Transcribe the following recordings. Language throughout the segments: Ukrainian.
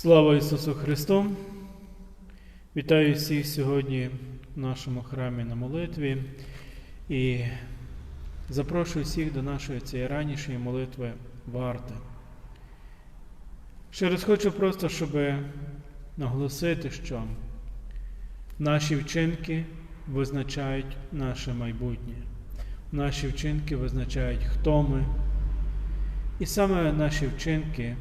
Слава Ісусу Христу! Вітаю всіх сьогодні в нашому храмі на молитві і запрошую всіх до нашої цієї ранішньої молитви варти. Ще раз хочу просто, щоб наголосити, що наші вчинки визначають наше майбутнє. Наші вчинки визначають, хто ми. І саме наші вчинки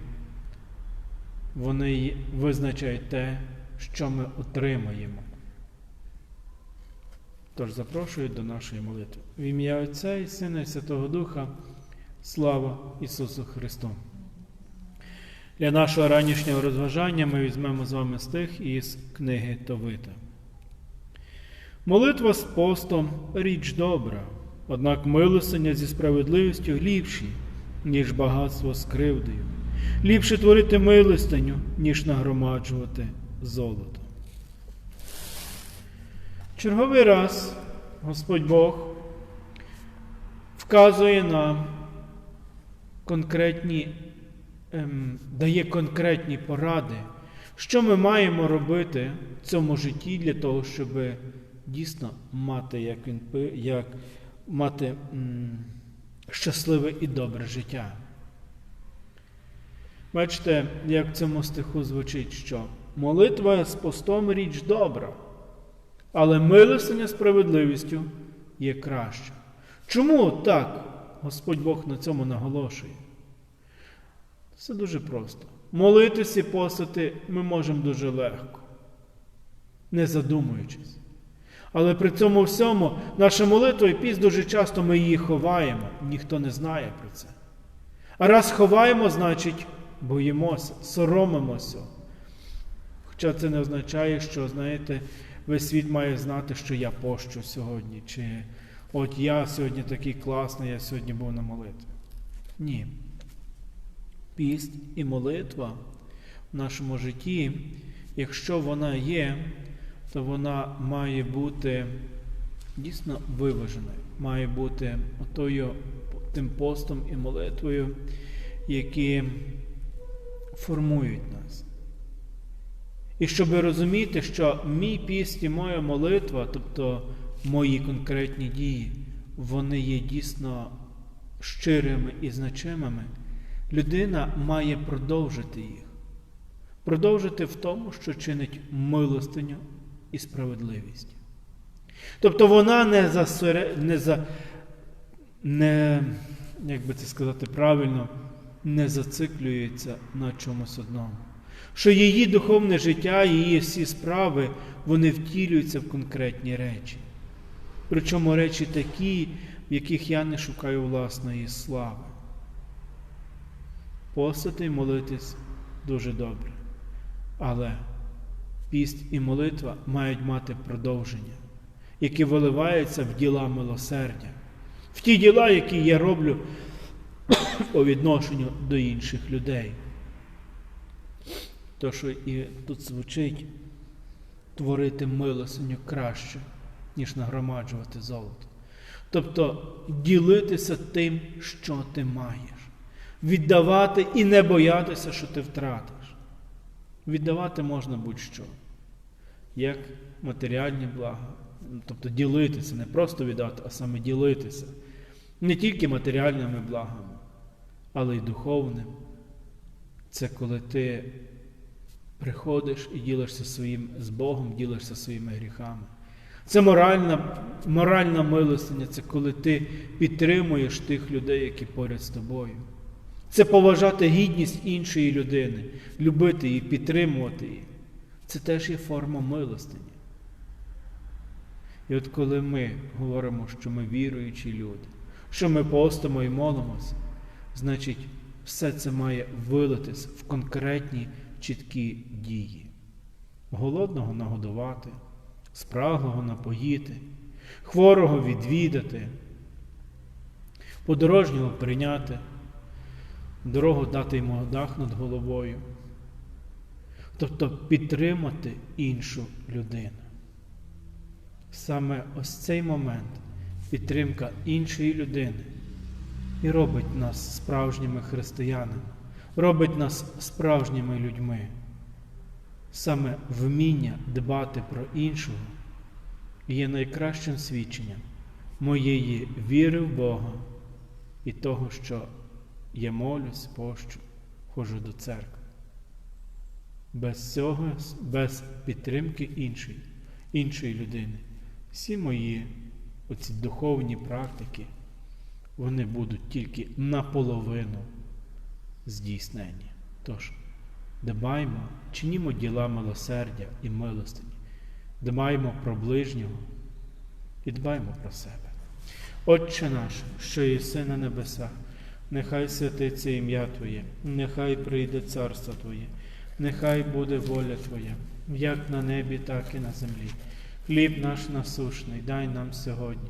вони визначають те, що ми отримаємо. Тож запрошую до нашої молитви. В ім'я Отця і Сина і Святого Духа. Слава Ісусу Христу! Для нашого ранішнього розважання ми візьмемо з вами стих із книги Товита. Молитва з постом річ добра, однак милосення зі справедливістю ліпші, ніж багатство з кривдою. Ліпше творити милостиню, ніж нагромаджувати золото. Черговий раз Господь Бог вказує нам конкретні, ем, дає конкретні поради, що ми маємо робити в цьому житті для того, щоб дійсно мати, як він як мати м, щасливе і добре життя. Бачите, як в цьому стиху звучить, що молитва з постом річ добра, але милостиня справедливістю є краще. Чому так Господь Бог на цьому наголошує? Все дуже просто. Молитися і постити ми можемо дуже легко, не задумуючись. Але при цьому всьому наша молитва і піст дуже часто ми її ховаємо, ніхто не знає про це. А раз ховаємо, значить боїмося, соромимося. Хоча це не означає, що, знаєте, весь світ має знати, що я пощу сьогодні, чи от я сьогодні такий класний, я сьогодні був на молитві. Ні. Піст і молитва в нашому житті, якщо вона є, то вона має бути дійсно виваженою, має бути отою, тим постом і молитвою, які формують нас. І щоб розуміти, що мій піст і моя молитва, тобто мої конкретні дії, вони є дійсно щирими і значимими, людина має продовжити їх. Продовжити в тому, що чинить милостиню і справедливість. Тобто вона не засере, не, за, не як би це сказати правильно, не зациклюється на чомусь одному. Що її духовне життя, її всі справи, вони втілюються в конкретні речі. Причому речі такі, в яких я не шукаю власної слави. Постати і молитись дуже добре. Але піст і молитва мають мати продовження, які виливаються в діла милосердя, в ті діла, які я роблю по відношенню до інших людей. То, що і тут звучить творити милосиню краще, ніж нагромаджувати золото. Тобто ділитися тим, що ти маєш, віддавати і не боятися, що ти втратиш. Віддавати можна будь-що, як матеріальні блага, тобто ділитися, не просто віддати, а саме ділитися. Не тільки матеріальними благами, але й духовним. Це коли ти приходиш і ділишся своїм з Богом, ділишся своїми гріхами. Це моральна, моральна милостиня, це коли ти підтримуєш тих людей, які поряд з тобою. Це поважати гідність іншої людини, любити її, підтримувати її. Це теж є форма милостині. І от коли ми говоримо, що ми віруючі люди, що ми постимо і молимося, значить, все це має вилитись в конкретні чіткі дії. Голодного нагодувати, спраглого напоїти, хворого відвідати, подорожнього прийняти, дорогу дати йому дах над головою. Тобто підтримати іншу людину. Саме ось цей момент підтримка іншої людини і робить нас справжніми християнами, робить нас справжніми людьми. Саме вміння дбати про іншого є найкращим свідченням моєї віри в Бога і того, що я молюсь, пощу, ходжу до церкви. Без цього, без підтримки іншої, іншої людини, всі мої оці духовні практики, вони будуть тільки наполовину здійснені. Тож, дбаймо, чинімо діла милосердя і милостині, дбаймо про ближнього і дбаймо про себе. Отче наш, що єси на небесах, нехай святиться ім'я Твоє, нехай прийде царство Твоє, нехай буде воля Твоя, як на небі, так і на землі. Хліб наш насушний, дай нам сьогодні,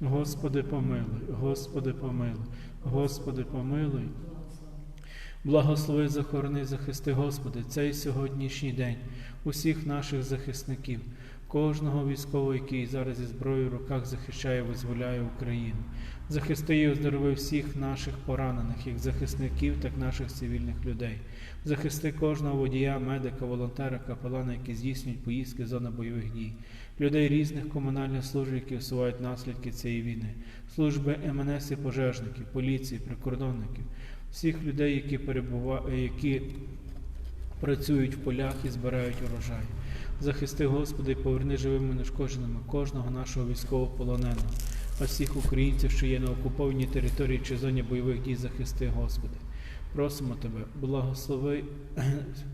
Господи, помилуй, Господи, помилуй, Господи, помилуй. Благослови, захорони, захисти, Господи, цей сьогоднішній день усіх наших захисників, кожного військового, який зараз зі зброєю в руках захищає, визволяє Україну. Захисти і оздорови всіх наших поранених, як захисників, так і наших цивільних людей. Захисти кожного водія, медика, волонтера, капелана, які здійснюють поїздки в зони бойових дій, людей різних комунальних служб, які усувають наслідки цієї війни, служби МНС і пожежників, поліції, прикордонників, всіх людей, які перебувають, які працюють в полях і збирають урожай. Захисти, Господи, і поверни живими нешкодженими кожного нашого військовополоненого, а всіх українців, що є на окупованій території чи зоні бойових дій, захисти, Господи. Просимо Тебе, благослови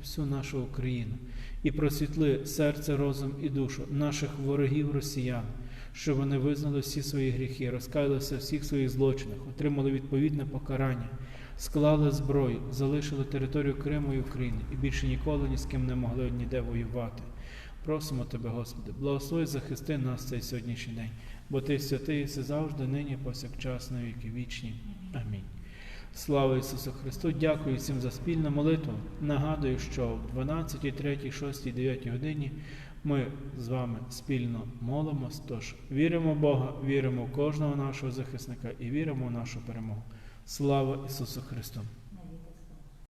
всю нашу Україну і просвітли серце, розум і душу наших ворогів росіян, щоб вони визнали всі свої гріхи, розкаялися всіх своїх злочинах, отримали відповідне покарання, склали зброю, залишили територію Криму і України і більше ніколи ні з ким не могли ніде воювати. Просимо Тебе, Господи, благослови, захисти нас цей сьогоднішній день, бо Ти святий, і все завжди, нині, повсякчас, на віки вічні. Амінь. Слава Ісусу Христу! Дякую всім за спільну молитву. Нагадую, що в 12, 3, 6, 9 годині ми з вами спільно молимось. Тож віримо в Бога, віримо в кожного нашого захисника і віримо в нашу перемогу. Слава Ісусу Христу!